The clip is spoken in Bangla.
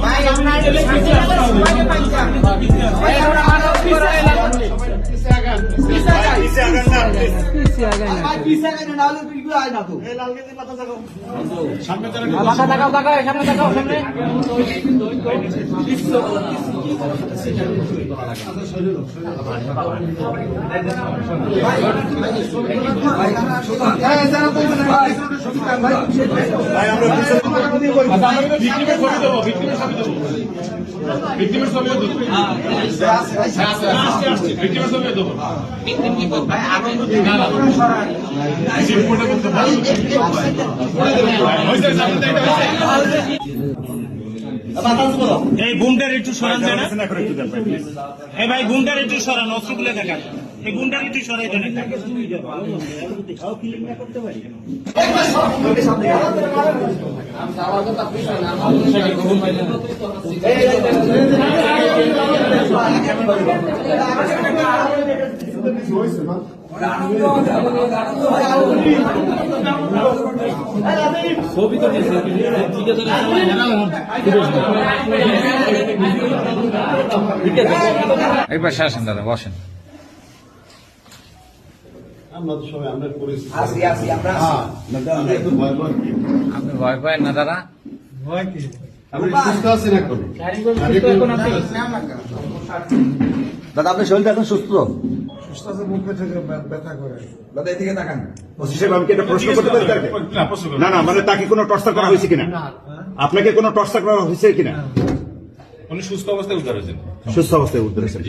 ভাই ভাই ভিক্টিমের ছবিও দেবো ভিক্টিমের ছবিও দেবো না, না। এই গুমটার একটু সরান যায় না এই ভাই গুমটার একটু সরান, অস্ত্রগুলো দেখান। এই গুমটার একটু সরাই দেন একটা। এই পাশে আসেন দাদা বসেন। হ্যাঁ, আমরা একটু ভয় ভয় কি? আপনি ভয় পায় না মুখে থেকে ব্যথা করে। দাদা আপনার শরীরটা এখন সুস্থ আমি কি একটা প্রশ্ন করতে পারি তাকে? না, না না মানে তাকে কোনো টর্চার করা হয়েছে কিনা? আপনাকে কোনো টর্চার করা হয়েছে কিনা? উনি সুস্থ অবস্থায় উদ্ধার হয়েছেন। সুস্থ অবস্থায় উদ্ধার হয়েছে